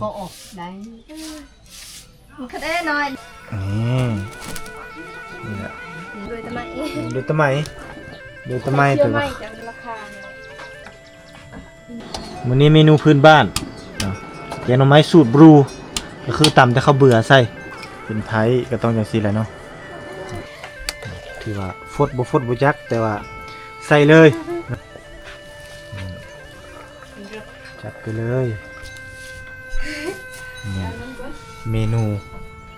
ก็ออกได้มันก็ได้น้อยนี่นี่แหละโดยทำไมดูทำไมดูทำไมเชื่ตัอวไม่จังราคาเนี่ยมื้อนี้เมนูพื้นบ้านเนาะแกงหน่อไม้สูตรบรู ก็คือตำแต่ข้าวเบื่อใส่เป็นไทยก็ต้องจังซี่แหละเนาะถือว่าฟดบ่ฟดบ่จักแต่ว่าใส่เลย จัดไปเลย นี่เมนู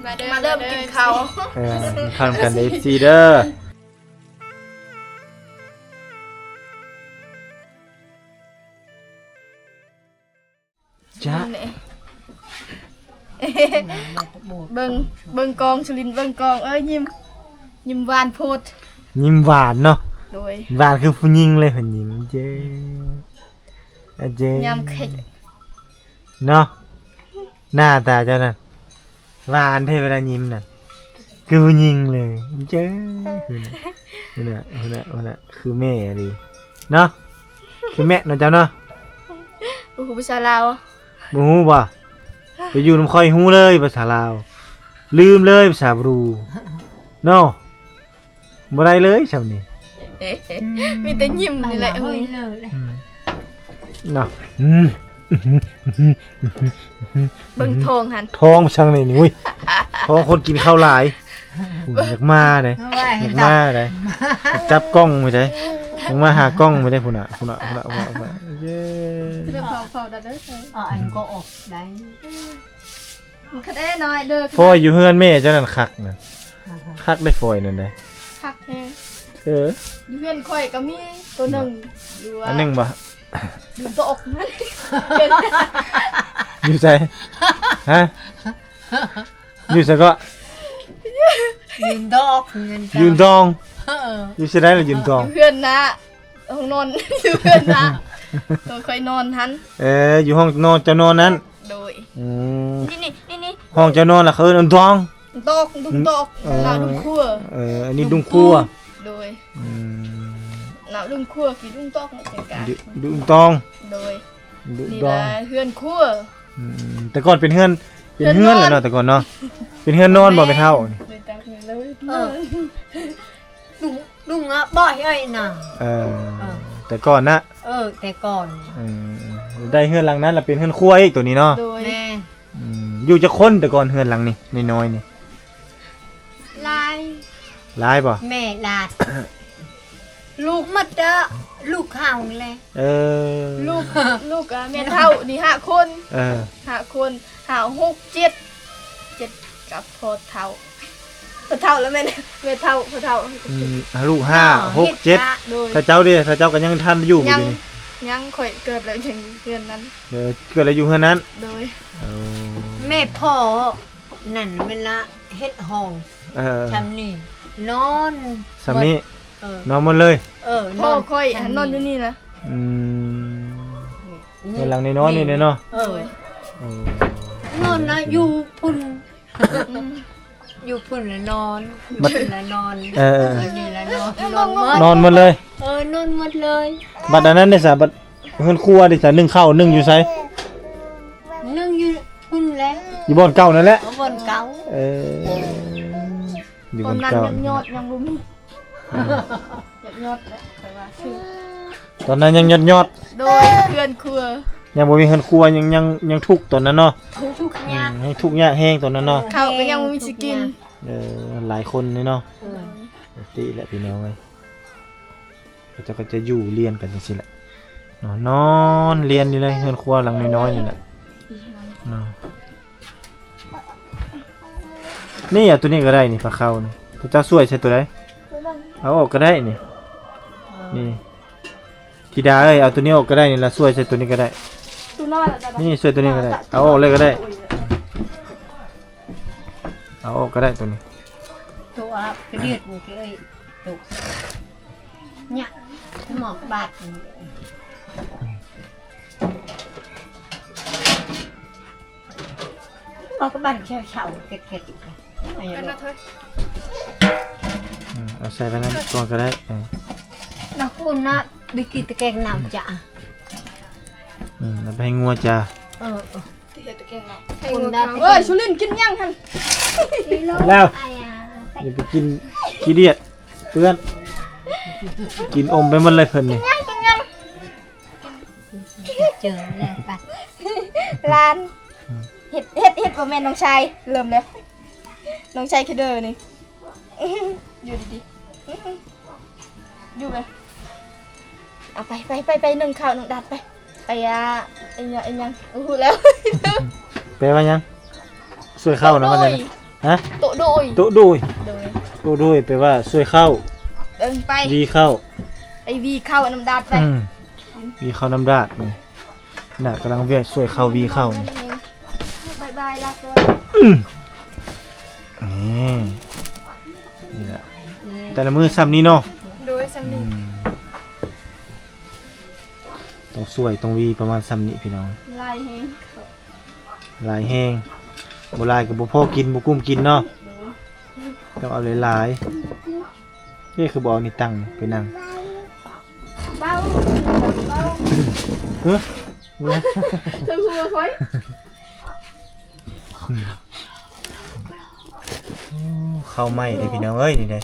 มาเริ่มกินเขาวเออมีข้าวกัน FC เด้อจ้าเบิ่งเบิ่งกองชลินเบิ่งกองเอ้ยยิ้มยิ้มหวานโพดยิ้มหวานเนาะโดยหวานคือผู้หญิงเลยเพิ่นยิ้มเจ้อะเจ้ยำเข็ดเนาะ หน้าตาเจ้านั่นหวานเท่เวลายิ้มน่ะ คือผู้หญิงเลยเจ้คือน่ะคือน่ะคือน่ะคือแม่ดีเนาะคือแม่เนาะเจ้าเนาะโอ้โหภาษาลาวบ่ฮู้บ่ไปอยู่น้ำค่อยฮู้เลยภาษาลาว ลืมเลยภาษาบรูเนาะบ่ได้เลยซำนี้เอ๊ะมีแต่ยิ้มนี่แหละเฮ้เฮ้ยยเลยอืมเนาะอืม เบิ่งทองหันท้องช่างนี่นี่อุ้ยท้องคนกินข้าวหลายอุ้ยอยากมาเลยเอาไว้อยากจับมาเลยอยากจับกล้องไม่ได้อยากมาหากล้องไม่ได้พุ่นอะพุ่นอะพุ่นอะพุ่นอะพุ่นอะเย้เรื่องเผาๆดัดเด้อเอาอันก็ออกได้มันก็ได้น้อยเด้อฟอยอยู่เฮือนแม่เจ้านั่นคักนะคักได้ฟอยนั่นได้คักแฮงเอออยู่เพื่อนข่อยก็มีตัวหนึงอยู่ว่าอันหนึงบ่ อยู่ตัวอกนั่นอยู่ใจฮะอยู่ใจก็ยืนดอกเงินจับยืนตองเอออยู่ใช่ได้หรือยืนตองอยู่เพื่อนนะห้องนอนอยู่เพื่อนนะตัวค่อยนอนหันเอออยู่ห้องนอนเจ้านอนนั้นโดยอืมนี่นี่นี่นี่ห้องเจ้านอนล่ะเขาเอิ้นตอง ตอกดุงตอกเออหนาวดุงคั่วเอออันนี้ดุงครัวโดยอืม หนาวดุงคั่วกี่ดุงตอกเนี่ยเป็นการดุดุงตองโดยดุนี่ดอละงเพื่อนคั่วอืมแต่ก่อนเป็นเฮือน เป็นเฮืเฮืออนนแหนอนละเนาะแต่ก่อนเนาะ เป็นเฮือนนอนบ่ไปเท่านี่เลยตักเงินเลยเออลุงลุงอะบ่อยไอ้น่ะ เออเออแต่ก่อนนะเออ แต่ก่อนอืมได้เฮือนหลังนั้นแล้วเป็นเฮือนครัวอีกตัวนี้เนาะโดยแม่อืมอยู่จะคนแต่ก่อนเฮือนหลังนี่น้อยๆนี่ลายหลายบ่แม่ลาด ลูกมัดเด้อลูกข้าวนี่แหละเออลูกลูกอะแม่เท่านี่ห้าคนเออห้าคนห้าหกเจ็ดเจ็ดกับพอเท่าพอเท่าแล้วแม่เนี่ยแม่เท่าพอเท่าอืมลูกห้าหกเจ็ดโดยถ้าเจ้าดิถ้าเจ้าก็ยังทันอยู่อยู่ยังนี่ยังข่อยเกิดแล้วยังเดือนนั้น เออเกิดอะไรอยู่เฮือนนั้นโดยเออแม่พ่อนั่นเวลาเฮ็ดห้องเออทำนี่นอนสามี เออ นอนหมดเลยเออพ่อค่อยหันนอนอยู่นี่นะอืมเฮือนหลังน้อยๆนี่เนาะเออ เออนอนนะอยู่พุ่น อยู่พุ่นละนอนอยู่พุ่นละนอนเออเออเออนี่ละนอนนอนหมดนอนหมดเลย เออนอนหมดเลยบัดอันนั้นได้สาบัดเฮือนครัวได้สานึ่งข้าวนึ่งอยู่ไสนึ่งอยู่พุ่นแล้วอยู่บ่อนเก่านั่นแหละ เอาบนเก่าเอออยู่ตบ่ออนนนั้นเก่ายังยอดยังบ่มี ยอดแล้วข่อยว่าชื่อตอนนั้นยังยอดยอดโดยเพื่อนครัวยังบ่มีเฮือนครัวยังยังยังทุกข์ตอนนั้นเนาะทุกอือย่างมให้ทุกข์ยากแห้งตอนนั้นเนาะข้าวก็ยังบ่มีสิกินเออหลายคนเนาะปกติแหละพี่น้องเอ้ยก็จะก็จะอยู่เรียนกันจังซี่แหละเนาะนอนเรียนอยู่เลยเฮือนครัวหลังน้อยๆนี่แหละเนาะนี่อะตัวนี้ก็ได้นี่ปลาเข้านี่ตัวเจ้าสวยใช่ตัวใด เอาออกก็ได้นี่นี่ธิดาเอ้ยเอาตัวนี้ออกก็ได้นี่ละช่วยใส่ตัวนี้ก็ได้ตู้นอนแล้วจ้ะนี่ช่วยตัวนี้ก็ได้ เอาออกเลยก็ได้ เอาออกก็ได้ตัวนี้ ตัวกระเดียดมึงเอ้ยตัวเนี่ยหมอกบาดหมอกบาดเฉาเฉาๆเก็ดๆอะไรกันแบนะบเธออืม เอาใส่ไปนั้นก่อนก็ได้เออนักคุณนะบิกิตะแกงน้ำจ้ะอืมเอาไปให้งัวจ้าเออเออที่เฮ็ดตะแคก่งเนาะคุณได้เอ้ยชุลินกินยังทันแล้วไอ้อะอย่าไปกินขี้เดียดเพื่อน กินอมไปหมันเลยเพิ่นนี่ยังกินยังเจอแล้วไปร้านเฮ็ดเฮ็ดเฮ็ดบ่แม่นน้องชายเริ่มแล้วน้องชายคือเด้อนี่อยู่ดีๆ อยู่ไปเอาไปไปไปไปหนึ่งข้าวหนึ่งดัดไปไปอะไอ้ยังไอ้ยังโอ้โหแล้วแปลว่าหยังช่วยเข้านะมันเลยนะฮะโตะโดยโตะดุยโดยโตะดุยแปลว่าช่วยเข้าเดินไปดีเข้าไอวีเข้าน้ำดัดไปอืมวีเข้าน้ำดาดนี่น่ะกำลังเวียนช่วยเข้าวีเข้านี่บายบายลาตัวอื แต่ละมือซ้ำนี้เนาะโดยสามีต้องสวยต้องวีประมาณซ้ำนี้พี่น้องลายแฮงหลายแห้งบ่หลายกับบ่พอกินบ่กุ้มกินเนาะต้องเอาหลายๆนี่คือบ่เอานี่ตั้งไปนั่งเบ้าเบ้าเฮ้ยเนี่ยเธอคือคอยเข้าไหม้เลยพี่น้องเอ้ยนี่เด้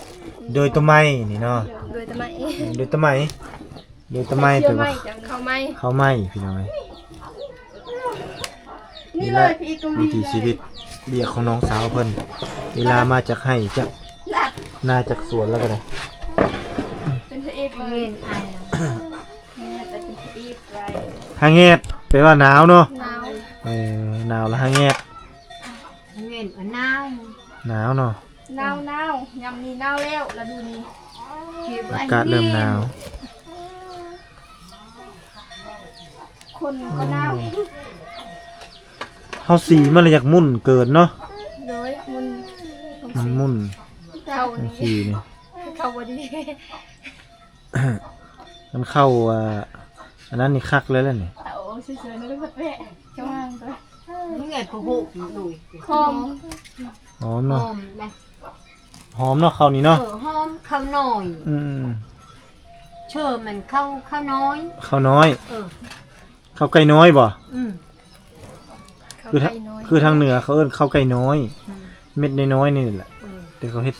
โดยตัวไม้นี่เนาะโดยทำไมโดยตัวไม้โดยตัวไม้เชื่ตัอวไหมจังเข้าไหมเข้าไหม้พี่น้องเอ้ยนี่เลยพี่กวิวีถีชีวิตเรียกของน้องสาวเพิ่นเวลามาจากให้จากดัดนาจากสวนแล้วก็ได้เป็นพระเอกเลเวียยนไอ้เนี่ยแต่เป็นพระเอกไรหาแงดแปลว่าหนาวเนาะหนาวเออหนาวแล้วหาแงดเวียนอันนาวหนาวเนาะ หนาวหนาวยำนี้หนาวแล้วแล้วดูนี่อากาศเริ่มหนาวคนก็หนาวเฮาสีมันเลยอยากมุ่นเกินเนาะโดยมันมันมุ่นเข้ามันนี่สีนี่เข้าพอดีมันเข้าอ่าอันนั้นนี่คักเลยแล้วนี่เอาเฉยๆนะลูกพัดแวะจ้างตัวมึงเงินพะหุดูคอมหอมหเนาะอมนะ หอมเนาะเข้าวนี้เอเนาะอหอมข้าวน้อย อืมเชื่อมันข้าวข้าวน้อย ข้าวน้อยเออ ข้าวไก่น้อยบ่อืมเข้าคือไปทางน้อยคือทางเหนือเขาเอิ้นข้าวไก่น้อยอืมเม็ดน้อยๆนี่แหละเออแต่เขาเฮ็ด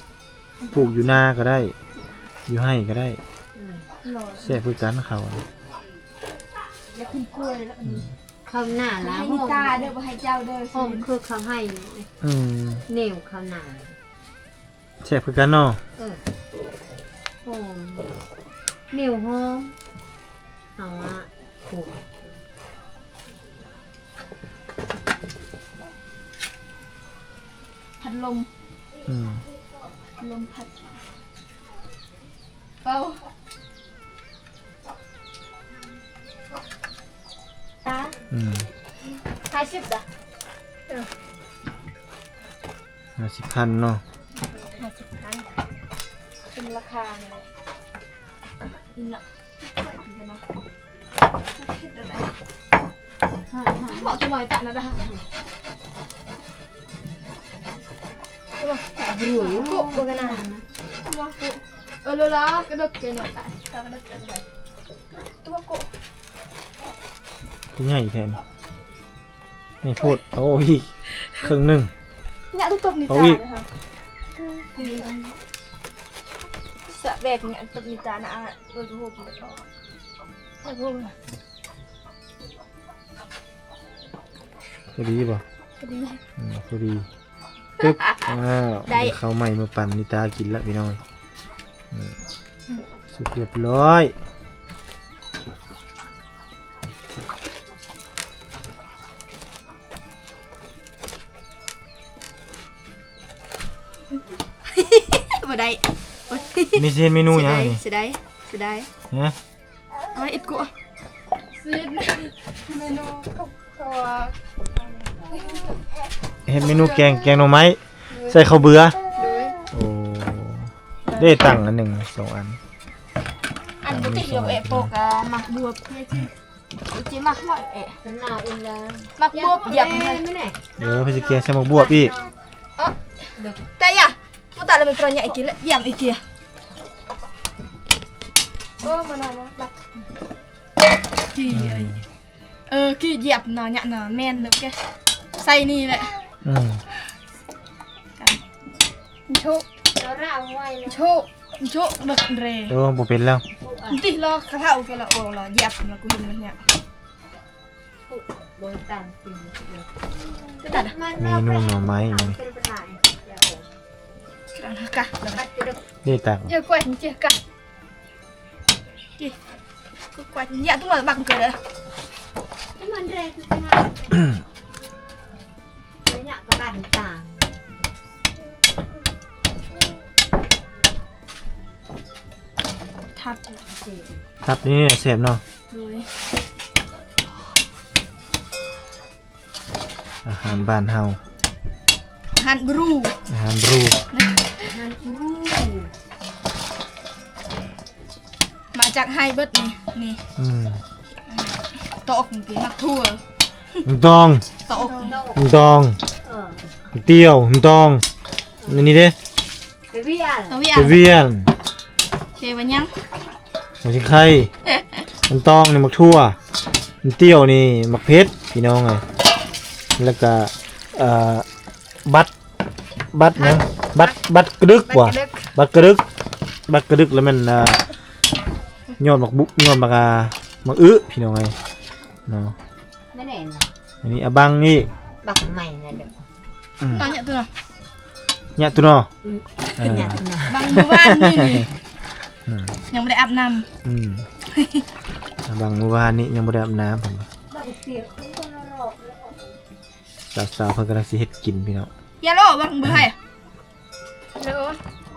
ปลูกอยู่หน้าก็ได้ อยู่ให้ก็ได้อืมหล่อแซ่บคือกันเขาแล้วคุณกล้วยแล้วอันนี้ข้าวหน้าล้าให้งนิหอมตาเด้อบ่ให้เจ้าเด้อหอมคือข้าวให้อืม เหนียวข้าวหน้า แซ่บคือกันเนาะเออหอมเหนียวหอมเอาละโอ้พัดลมอืมลมพัดเป้าตาอืมห้าสิบจ้ะห้าสิบพันเนาะ ราคาเลยนี่เนาะบอกจะลอยตัดนะจ๊ะรวยกุบกันนะตัวกุเออเลยละกระดกเกนตายกระดกเกนตัวกุที่ใหญ่แทนไม่พูดเอาอีกครึ่งหนึ่งเนี่ยทุกตัวนี่เอาจ้าอีกนะคะสะแบกเนี่ยตัวนี่จ้านะ อะโดยทั่วไปแล้วแล้วพวกพอดีป่ะพอดีอืมพอดีปึ๊บอ้าวได้เขาวใหม่มาปั่นนิตากินแล้วพี่น้องอืมสุดเรียบร้อย นี่เช่นเมนูหยังนี่สิได้สิได้ฮะเอาอิดกูสิเมนูกับข้าวเห็นเมนูแกงแกงหน่อไม้ใส่ข้าวเบื่อด้วยโอ้ได้ตังค์อันหนึ่งสองอัน อันบ่ติเดียวเอะโปกอะมักบวบเนี่ยที่จิมักหน่อยเอะข้าวหน้าอุ่นแล้วมักบวบเหยียบมันไม่ไหนเดี๋ยวพี่จะแกงใส่หมกบวบอีกแต่อย่าบ่ตัดแล้วมันตรอนใหญ่กินแล้วเหยียบอีกที มานอนมากี่เอ้ยเออกี่เหยียบเนาะเนี่ยเนาะแม่นแล้วแกใส่นี่แหละอืม โชคเราเราไว้เลยโชคโชคบักเรโอ้บ่เป็นแล้ว ติรอคาถาโอเคละโอ้ละเหยียบละกูลืมมันเนี่ยนตามสิ่งก็ตัดอะเนูหน่อไม้นี่เป็นปัญหาตัดนะกะแล้วก็นี่ตักเยอะกว่าเจ๊กะจีก็กว่าเนี่ยต้องมาบังเกิด เลยมันแรงคือปัญหาเนี่ยกระดานต่างทับครับนี่เสียบเนาะเลยอาหารบ้านเฮาฮันบรูอาหารบรูมันรู้ มาจากไฮเบิร์ดนี่นี่อืมโตอกมันเป็นนักทั่วมึงตองโตอกโลกมึงตองเออมึงเตี้ยวมึงตองอันนี้เด้ไปเวียนโตวิเจอะเวียนเควันยังมันสิไข่มันตองนี่มักทั่วมันเตี้ยวนี่มักเพชรพี่น้องไงแล้วก็เอ่อบัตรบัตรนะบัตรบัตรกระดึกบัว่ะกกระเล็กบัตรกระดึกบัตรกระดึกแล้วมันอ่า ยอดมักบุยอดมักอ่ามักอื้อพี่น้องไงเนาะไม่แน่นะอันนี้อะบังนี่บักใหม่นะเด็กอืมตอนเนี้ยตัวน่ะเนี่ยตัวเนาะเอขึ้นอเนี่ยนะบางเมื่อวานนี่นี่อืมยังไม่ได้อาบน้อืมอะบังเมื่อวานนี้ยังบ่ได้อาบน้ำผมบักเสียขึ้นคนละโลกสาวๆเพิ่นกำลังสิเฮ็ดกินพี่น้องำยาโล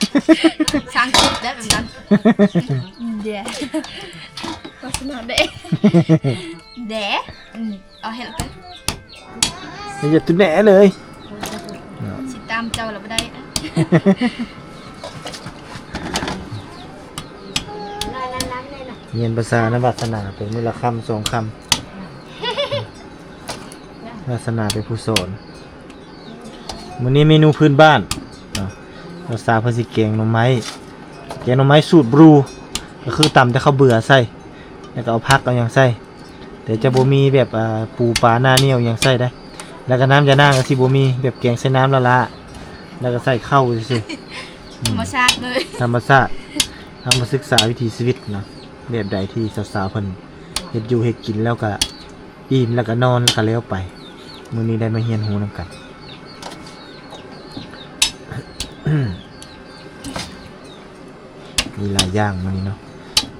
นี่มันคือคุยสิทิมอืมทิมยันโบอร่อยบ่อร่อยยังบ่อร่อยอืมโอเคหมดบัดนี้บัดใส่บังเดะใส่เดะเดะเดะเนี่ยตัวเดะเลยเนี่ยตัวเดะเลยช้างคิดได้แบบนั้นเดะโฆษณาเดะเดะอืมเอาเห็นแล้วเนี่ยตัวเดะเลยสิตามเจ้าเราไม่ได้น้อยนั้นๆเลยนะเรียนภาษานวัฒนาเป็นมือละคำสองคำวาสนาเป็นผู้สอนมื้อนี้เมนูพื้นบ้าน เนาะภาษาเพิ่นสิแกงหน่อไม้แกงหน่อไม้สูตรบรูก็คือตำแต่ข้าวเบื่อใส่แล้วก็เอาผักเอาหยังใส่แต่จะบ่มีแบบอ่าปูปลาหน้าเหนียวหยังใส่ได้ แล้วก็น้ำยานางก็สิบ่มีแบบแกงใส่น้ำละละแล้วก็ใส่ข้าวซื่อๆธรรมชาติเลยธรรมชาติทำมาศึกษาวิถีชีวิตเนาะแบบใดที่สาวๆเพิ่นเฮ็ดอยู่เฮ็ดกินแล้วก็อิ่มแล้วก็นอนแล้วก็แล้วไปมื้อนี้ได้มาเฮียนฮู้นํกัน มีหลายอย่างมื้อนี้เนาะ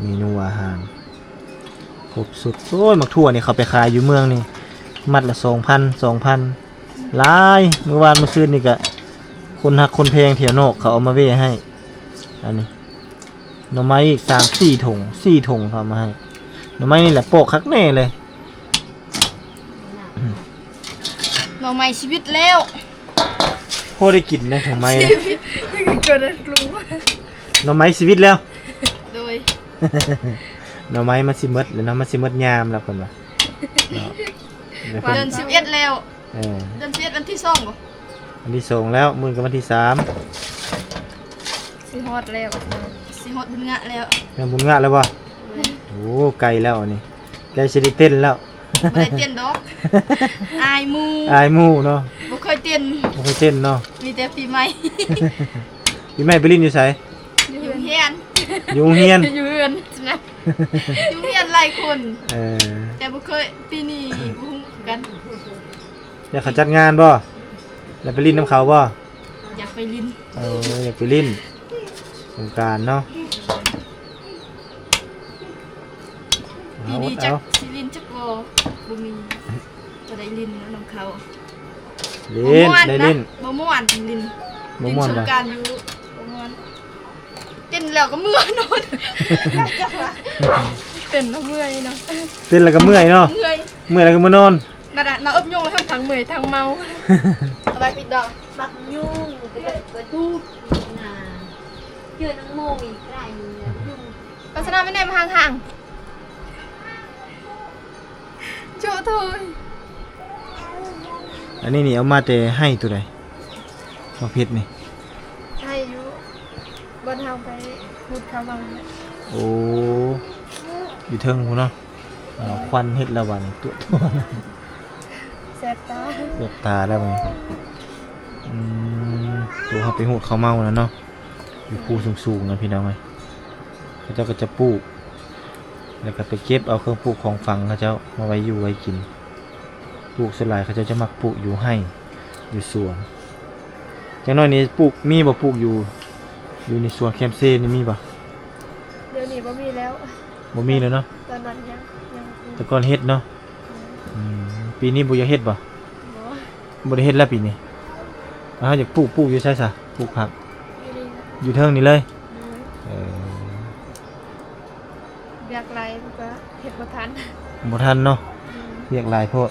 เมนูอาหารครบสุดโอ้ยมักทั่วนี่เขาไปขายอยู่เมืองนี่มัดละ2,000 2,000หลายเมื่อวานเมื่อคืนนี่ก็คนหักคนแพงแถวนอกเขาเอามาเว้ให้ อันนี้หน่อไม้อีกสามสี่ถุงสี่ถุงเขาเอามาให้หน่อไม้นี่แหละโปกคักแน่เลยหน่อไม้ชีวิตแล้วพอได้กินนะหน่อไม้นะ เกิดอะไรรู้หน่อไม้ชีวิตแล้ว โดยหน่อไม้มาสิหมดแล้วเนาะมาสิหมดยามแล้วคนว่าเนาะเดี๋ยวเพิ่นเดือนสิบเอ็ดแล้ว เออเดือนสิบเอ็ดวันที่สองบ่วันที่สองแล้วมือกับวันที่สามสิฮอดแล้วสิฮอดบุญงะแล้วแม่บุญงะแล้วบ่โอ้ไกลแล้วอันนี่ไกลสิได้เต้นแล้วบ่ได้เต้นดอก อายหมูอายหมู่เนาะบ่เคยเต้นบ่เคยเต้นเนาะ มีแต่ปีใหม่ พี่แม่ไปลินอยู่ไสอยู่เฮียนอยู่โรงเรียน อยู่เฮือนนะ อยู่เฮียนหลายคน เออแต่บ่เคยปีนี้บ่ฮู้กันอยากเขาจัดงานบ่แล้วไปลินน้ำเขาบ่อยากไปลินเอออยากไปลิ้นสงกรารเนาะปีเอานี้จัเอากสิลินจักบ่บ่มีบ่ได้ลินแล้วนํเขาลิ้นบ่ม่วนได้นะลิ้นบ่ม่วนลินบ่ลินม่วนสงบ่ กรารอยู่บ่ม่วน เต้นแล้วก็เมื่อยเนอนเต้นแล้วเมื่อยเนาะเต้นแล้วก็เมื่อยเนาะ เมื่อยเมื่อยแล้วก็มานอนนั่นน่ะเราอบโยงทั้งทั้งเมื่อยทั้งเมาเอาไปปิดดอกบักยุ่งก็จะกระทูบนาเจอน้องโมอีกไรเนี่ยยุ่งปัสนาไม่ได้มาห่างๆโจทุยอันนี้นี่เอามาแต่ให้ตัวใดมาเพชรนี่ให้อายุ บนเฮาไปพูดคำว่าโอ้อยู่เทิงพูนเนาะอ่าควันเฮ็ดและวันตัวแสบตาเลือกตาแล้วมันอืมตัวเขาไปหูดเขาวเมาแล้วเนาะอยู่ภูสูงๆนะพี่น้องเอ้ยเขาเจ้าก็จะปลูก แล้วก็ไปเก็บเอาเครื่องปลูกของฝังเขาเจ้ามาไว้อยู่ไว้กิน ปลูกสวนหลายเขาเจ้าจะมักปลูกอยู่ให้อยู่สวนจังน้อยนี้ปลูกมีบ่ปลูกอยู่ อยู่ในสวนแคมเซ่นี่มีบ่เดี๋ยวนี้บ่มีแล้วบ่มีเลยเนาะตอนนั้นยังยังแต่ก่อนเฮ็ดเนาะอืมปีนี้บ่อยากเฮ็ดบ่บ่บ่ได้เฮ็ดแล้วปีนี้อ้าวอยากปลูกปลูกอยู่ใช่ซะปลูกผัก อยู่นี่นะอยู่เทิงนี่เลยอืมเอออยากไล่ก็เฮ็ดบ่ทันบ่ทันเนาะอืมเรียกหลายโพด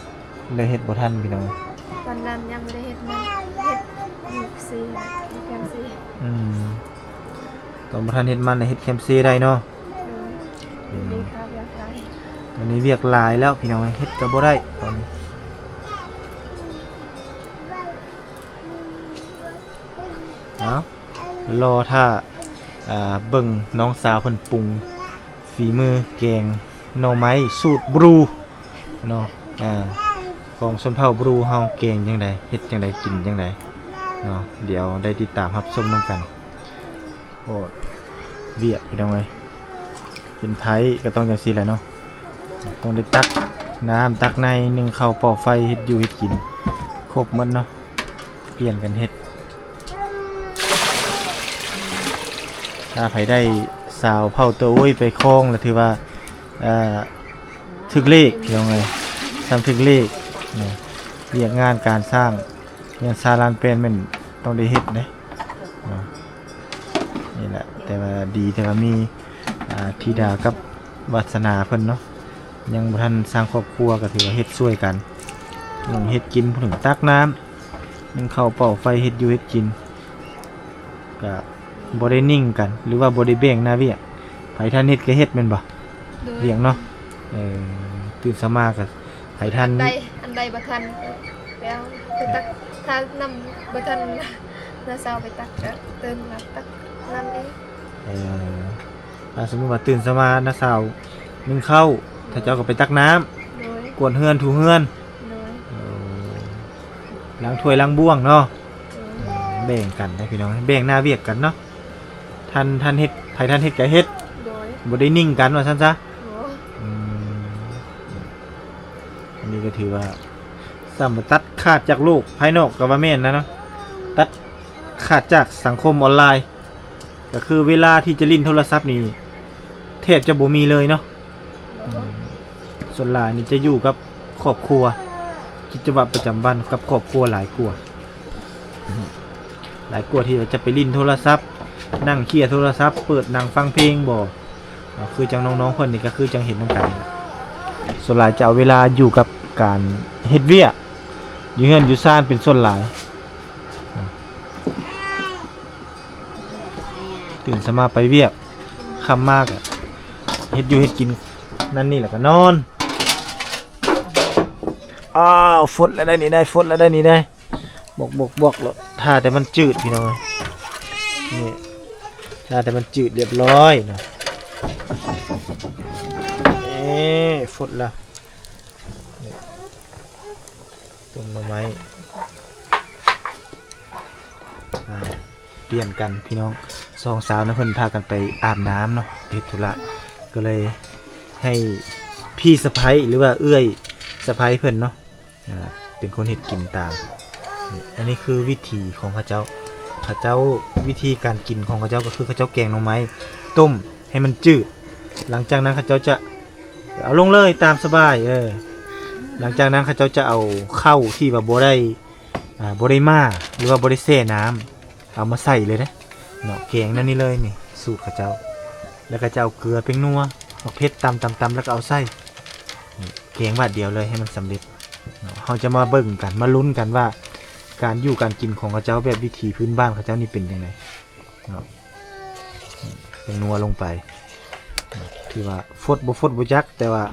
เลยเฮ็ดบ่ทันพี่น้องตอนนั้นยังไม่ได้เฮ็ดมันเฮ็ดอยู่ซีอยู่แคมซีอืม ตอนบ่ทันเฮ็ดมันน่ะเฮ็ดแคมเซ่ได้เนาะอืมดีครับอยากไล่ตอนนี้เรียกหลายแล้วพี่น้องเฮ็ดก็บ่ได้ตอนนี้เอารอถ้าอ่าเบิ่งน้องสาวเพิ่นปรุงฝีมือแกงหน่อไม้สูตรบรูเนาะอ่าของชนเผ่าบรูเฮาแกงจังไดเฮ็ดจังไดกินจังไดเนาะเดี๋ยวได้ติดตามรับชมนํกัน โอ้เวียกพี่น้องเป็นไทยก็ต้องจังซีแหละเนาะต้องได้ตักน้ำตักในหนึ่งเข้าวปอกไฟเฮ็ดอยู่เฮ็ดกินครบมันเนาะเปลี่ยนกันเฮ็ดถ้าไผได้สาวเผาตัวอุ้ยไปคล้องแล้วถือว่าถึกเลขเดี๋ยวไงทำถึกเลขเนี่ยเรียกงานการสร้างงานซาลานเป็นมันต้องได้เฮ็ดนะ นี่แหละ แต่ว่าดีแต่ว่ามีอ่าธิดากับวาสนาเพิ่นเนาะยังบ่ทันสร้างครอบครัวก็ถือว่าเฮ็ดช่วยกันหนึ่งเฮ็ดกินผู้หนึ่งตักน้ำหนึ่งเข้าวเป่าไฟเฮ็ดอยู่เฮ็ดกินก็บ่ได้นิ่งกัน หรือว่าบ่ได้แบ่งหน้าเวียกไผท่านเฮ็ดก็เฮ็ดแม่นบ่โดยเลี้ยงเนาะเออตื่นสมาก็ไผท่านอันใดอันใดบ่ทันไปเอาไปตักถ้านำบ่ทันน้าสาวไปตักก็เติมน้ำตัก น้ำเองเออถ้าสมมุติว่าตื่นสมาน้าสาวนึ่งข้าวถ้าเจ้าก็ไปตักน้ำโดยกวนเฮือนถูเฮือนโดยเออล้างถ้วยล้างบ้วงเนาะ โดยแบ่งกันนะพี่น้องแบ่งหน้าเวียกกันเนาะท่านท่านเฮ็ดไผท่านเฮ็ดก็เฮ็ดโดยบ่ได้นิ่งกันว่าซั่นซะโหอืมอันนี้ก็ถือว่าสัมตัดขาดจากโลกภายนอกก็ว่าแม่นนะเนาะตัดขาดจากสังคมออนไลน์ ก็คือเวลาที่จะลิ้นโทรศัพท์นี่แทบจะบ่มีเลยเนาะส่วนหลายนี่จะอยู่กับครอบครัวกิจวัตรประจำวันกับครอบครัวหลายกว่าอืมหลายกว่าที่จะไปลิ้นโทรศัพท์ นั่งเคลียร์โทรศัพท์เปิดนั่งฟังเพลงบอคือจังน้องๆคนนี้ก็คือจังเห็นน้ำกันส่วนหลายจะเอาเวลาอยู่กับการเฮ็ดเวียกอยู่เฮือนอยู่ซ่านเป็นส่วนหลายอ่า ตื่นสมาไปเวียกคำมากอะเฮ็ดอยู่เฮ็ดกินนั่นนี่แหละก็นอนอ้าวฟดแล้วได้นี่ได้ฟดแล้วได้นี่ได้บกบกบกแล้วถ้าแต่มันจืดพี่น้องนี่ถ้าแต่มันจืดเรียบร้อยนะเอ๊ฟุดละต้นไม้อ่าเปลี่ยนกันพี่น้อง สองสาวนะเพิ่อนพากันไปอาบน้ำเนาะเฮ็ดธุระก็เลยให้พี่สะพ้ยหรือว่าเอื้อยสะพ้ยเพิ่อนเนาะอ่าเป็นคนเฮ็ดกินตามนี่อันนี้คือวิธีของพระเจ้าพระเจ้าวิธีการกินของพระเจ้าก็คือพระเจ้าแกงหน่อไม้ต้มให้มันจืด หลังจากนั้นเขาเจ้าจะเอาลงเลยตามสบายเออหลังจากนั้นเขาเจ้าจะเอาเข้าที่แบบโบได้อ่าโบได้มาหรือว่าโบได้เซ่น้ำเอามาใส่เลยนะ เนาะแกงนั่นนี่เลยนี่สูตรเขาเจ้า แล้วก็จะเอาเกลือเป็นนัวเอาเพชรตำตำตำแล้วก็เอาไส้นี่แกงบาดเดียวเลยให้มันสำเร็จเนาะเราจะมาเบิ่งกันมาลุ้นกันว่า การอยู่การกินของเขาเจ้าแบบวิถีพื้นบ้านเขาเจ้านี่เป็นยังไงเนาะเป็นนัวลงไปถือว่าฟดบ่ฟดบ่จักแต่ว่า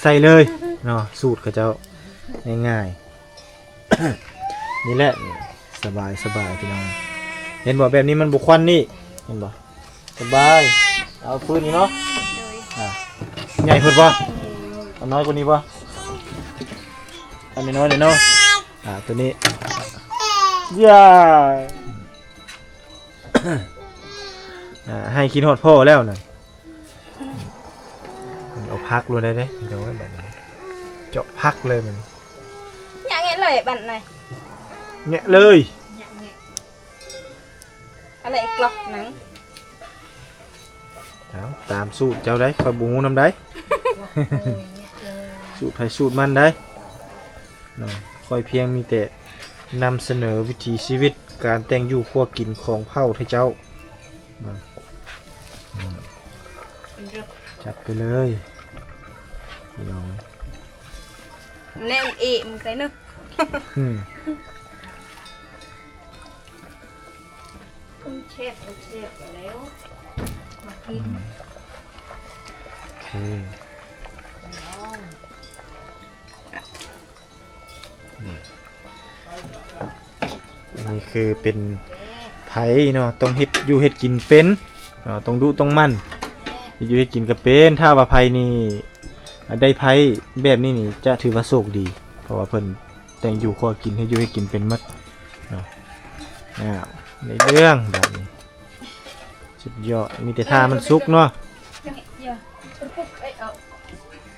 ใส่เลยเนาะสูตรเขาเจ้าง่ายๆนี่แหละสบายสบายพี่น้อง เห็นบ่แบบนี้มันบุควันนี่เห็นบ่สบายเอาปืนนี่เนาะโดยอะใหญ่ขึ้นป่ะเอาน้อยกว่านี้ป่ะอันนี้น้อยเลยเนาะอ่าตัวนี้ย่าอ่าให้คิดฮอดพ่อแล้วน่ะเอาพักเลยได้เด้เดี๋ยวไว้แบบนี้เจาะพักเลยมันยังไงเลยบันไหนเนี่ยเลย อะไรกลอกหนังเอาตามสูตรเจ้าได้คอยบูน้ำได้ สูตรไผสูตรมันได้เนาะคอยเพียงมีแต่นำเสนอวิถีชีวิตการแต่งอยู่ครัวกินของเผ่าไทยเจ้าเนาะอืมจัดไปเลยพี่น้อง แนวเอะมึงใส่เนอะ อืมเชฟเชฟแล้วมากินโอเคนี่อันนี้คือเป็นไผ่เนาะต้องเฮ็ดอยู่เฮ็ดกินเป็นเนาะต้องดูต้องมั่นอยู่เฮ็ดกินก็เป็นถ้าว่าไผ่นี่ได้ไผ่แบบนี้นี่จะถือว่าโชคดี เพราะว่าเพิ่นแต่งอยู่ครัวกินให้อยู่ให้กินเป็นมัดเนาะอ้าว ในเรื่องแบบนี้สุดยอดมีแต่ท่ามันสุกเนาะอย่าปุ๊บไอ้เอา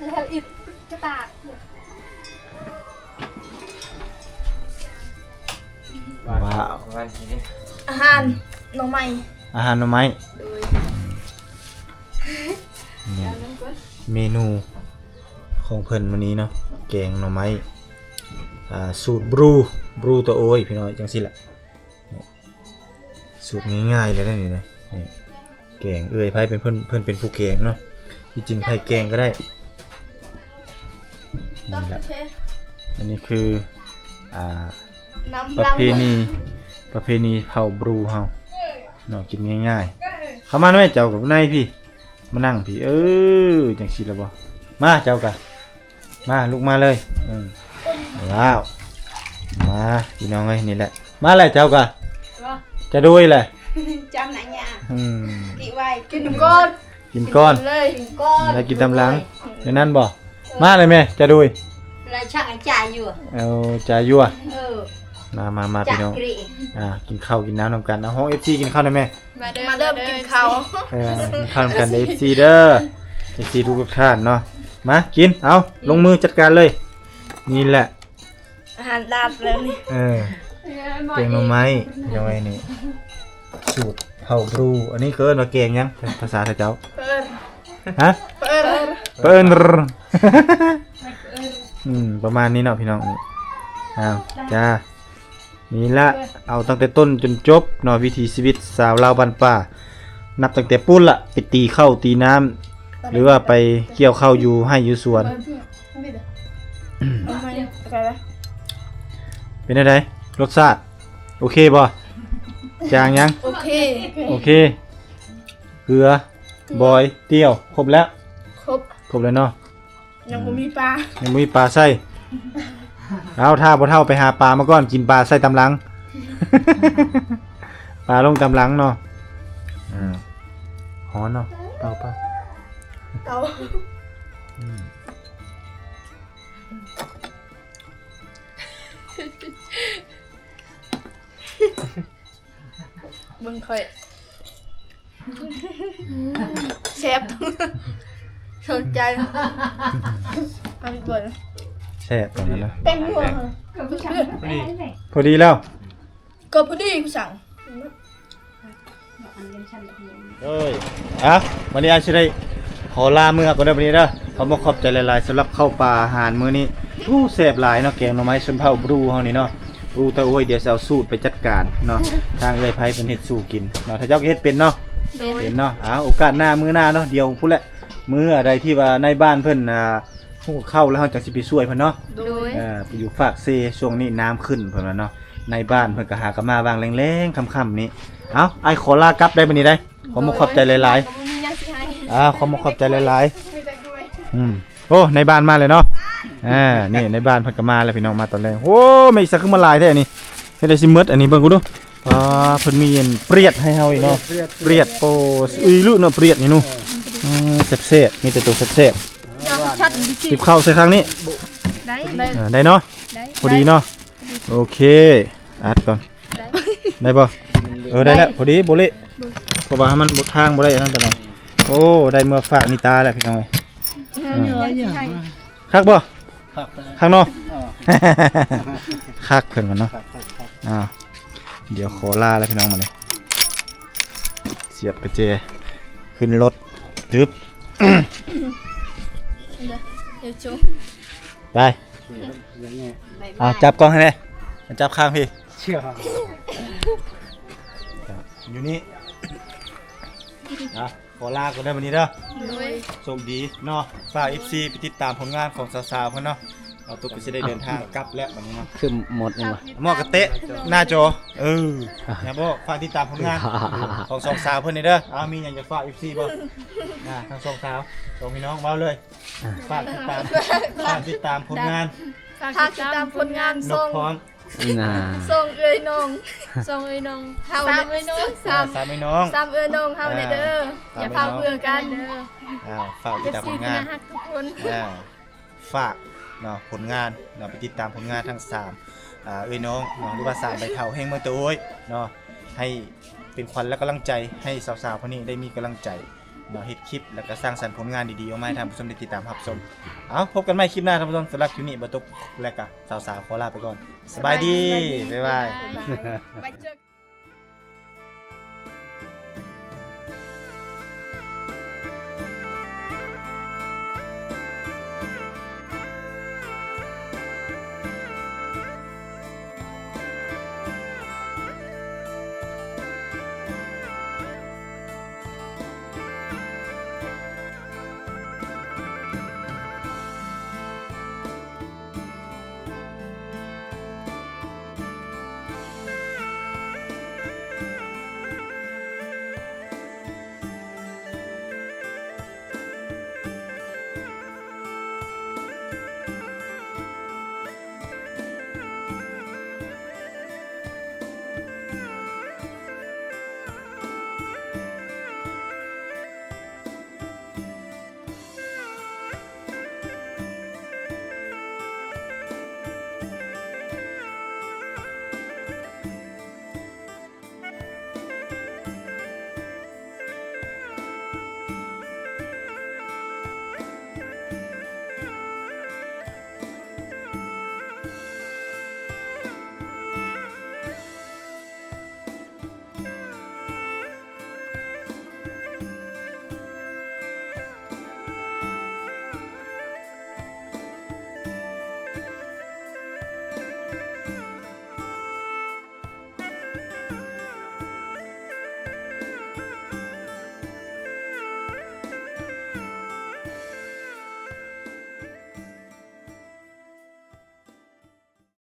แล้วอีกจะตากว้าวอาหารหน่อไม้อาหารหน่อไม้โดยนี่เมนูของเพิ่นวันนี้เนาะแกงหน่อไม้อ่าสูตรบรูบรูตัวโอ้ยพี่น้อยจังสิแหละนี่ สูตรง่ายๆเลยนะนี่นะนี่แกงเอ้ยไพ่เป็นเพิ่นเพิ่นเป็นผู้แกงเนาะที่จริงไพ่แกงก็ได้ต้นี่มแหละเพอันนี้คืออ่าน้ำประเพณีประเพณีเผ่าบรูเฮาเนาะกินง่ายๆเข้ามาหน่อยเจ้ากับนายพี่ มานั่งพี่ เออจังสิละบ่มาเจ้ากะมาลุกมาเลยอืมว้าวมาพี่น้องเอ้ยนี่แหละ มาเลยเจ้ากะ จะด้วยแหละจำไหนเนี่ยอืมอีไว้กินก้อนกินก้อนเลยก้อนแล้วกินตำหลังในนั้นบ่มาเลยแม่จะด้วยอะไรช่างไอ้จ่ายอยู่อะเอาจ่ายยั่วเออมามามาจ่าพี่น้องกรีอ่ากินข้าวกินน้ำนำกันเอาห้อง FC กินข้าวได้ไหมมาเดิมมาเริ่มกินข้าวเออกินข้าวกันเอฟซีเด้อเอฟซีทุกท่านเนาะมากินเอาลงมือจัดการเลย นี่แหละอาหารดาบแล้วนี่เออ แกงหน่อไม้ยังไงนี่สูตรเผาบรู อันนี้คือว่าแกงยังภาษาไทยเจ้าเปิดฮะเปิดเปิ้นอืมประมาณนี้เนาะพี่น้องนี่อ้าวจ้านี่ละเอาตั้งแต่ต้นจนจบเนาะวิถีชีวิตสาวลาวบ้านป่า นับตั้งแต่ปุ้นละไปตีเข้าวตีน้ำหรือว่าไปเกี่ยวข้าวอยู่ให้อยู่สวนเอาไหมอะไรวะเป็นไง รสชาติโอเคบ่จางยัง โอเค โอเค เกลือ บอย เตี้ยว ครบแล้ว ครบ ครบแล้วเนาะ ยังบ่มีปลา ยังบ่มีปลาใส่เอาถ้าบ่เท่าไปหาปลามาก่อน กินปลาใส่ตำลัง ปลาลงตำลังเนาะอืมฮ้อนเนาะเปล่าเปล่าเตา เบิ่งค่อยแซ่บสนใจเอาไปเปิดแซ่บตรงนั้นนะแป้งนัวพอดีแล้วก็พอดีกูสั่งเอ้ยอะวันนี้อาชิได้ขอลาเมื่อก่อนเด้อวันนี้เด้อขอมาขอบใจหลายๆสำหรับข้าวปลาอาหารมื้อนี้ผู้แซ่บหลายเนาะแกงหน่อไม้ชนเผ่าบรูเฮานี่เนาะ บรูตะโอ้ยเดี๋ยวจะเอาสูตรไปจัดการเนาะทางเลยไผเป็นเฮ็ดสู่กินเนาะถ้าเจ้าก็เฮ็ดเป็นเนาะเป็นเนาะอ่าโอกาสหน้ามื้อหน้าเนาะเดี๋ยวพูดแหละมื้ออะไรที่ว่าในบ้านเพิ่นอ่าฮู้เข้าแล้วเฮาจังสิไปช่วยเพิ่นเนาะโดยเอ่อไปอยู่ฝากเซช่วงนี้น้ำขึ้นเพิ่นว่าเนาะในบ้านเพิ่นก็หากนมาวางแรงๆค่ำๆนี้เอ้าไอ้ขอลากลับได้บัดนี้ได้ขอมขอบใจหลายบ่มีหยังสิให้ๆอ่าขอมขอบใจหลายๆมีแต่กล้วยอืมโอ้ในบ้านมาเลยเนาะ อ่านี่ในบ้านเพิ่นก็มาแล้วพี่น้องมาตอนแรกโอ้ไม่สักขึ้นมาหลายแท้นี่เฮ็ดได้สิหมดอันนี้เบิ่งกูดูอ่าเพิ่นมีอันเปรียดให้เฮาอีกเนาะเปรียดโปอุ้ยลูกเนาะเปรียดนี่หนูอืมแซ่บๆมีแต่ตัวแซ่บยอดชัดดิๆติบข้าวใส่ครั้งนี้ได้ได้อ่าได้เนาะได้พอดีเนาะโอเคอัดก่อนได้บ่เออได้แล้วพอดีบ่เละเพราะว่าให้มันบ่ทางบ่ได้นั่นตลอดโอ้ได้เมื่อฝากนิตาแล้วพี่น้องเอ้ยคักบ่ คักเนาะคักเพิ่นกันเนาะอ้าวเดี๋ยวขอลาแล้วพี่น้องมาเลยเสียบกระเจ ขึ้นรถทึบเดี๋ยวจูไปอ่าจับกล้องให้เลยจับข้างพี่ เชื่ออยู่นี่ อะขอลาก่อนได้วันนี้เด้อด้วยโชคดีเนาะฝาก FC ไปติดตามผลงานของสาวๆเพิ่นเนาะเอาตุ๊กก็จะได้เดินทางกลับแล้ววันนี้เนาะคือหมดนี่วะหมอกระเตะหน้าจอเอออย่าบอกฝากติดตามผลงานของสองสาวเพื่อนนี่เด้อเอามีอย่างจะฝาก FC บ่นะทั้งสองสาวสองพี่น้องเว้าเลยฝากติดตามฝากติดตามผลงานฝากติดตามผลงานนส่กงพร้อม น่าส่งเอ้ยน้องส่งไอ้น้องเฮาเอ้ยน้องซ้สามพี่น้องำซ้ำเอ้ยน้องเฮาได้เด้ออย่าพาเบื่อกันเด้ออ่าฝากติดตามผลงาน ฮักทุกคน อ่าฝากเนาะผลงานเนาะไปติดตามผลงานทั้งสามอ่าเอ้ยน้องเนาะหรือว่าสามใบเถาแห่งเมืองตะโอยเนาะให้เป็นขวัญและกำลังใจให้สาวๆคนนี้ได้มีกำลังใจ เนาะเฮ็ดคลิป แล้วก็สร้างสรรค์ผลงานดีๆออกมาให้ท่านผู้ชมได้ติดตามรับชมเอาพบกันใหม่คลิปหน้าท่านผู้ชมสำหรับคลิปนี้บ่ตกและก็สาวๆขอลาไปก่อน สบายดีบ๊ายบาย ไปเจอ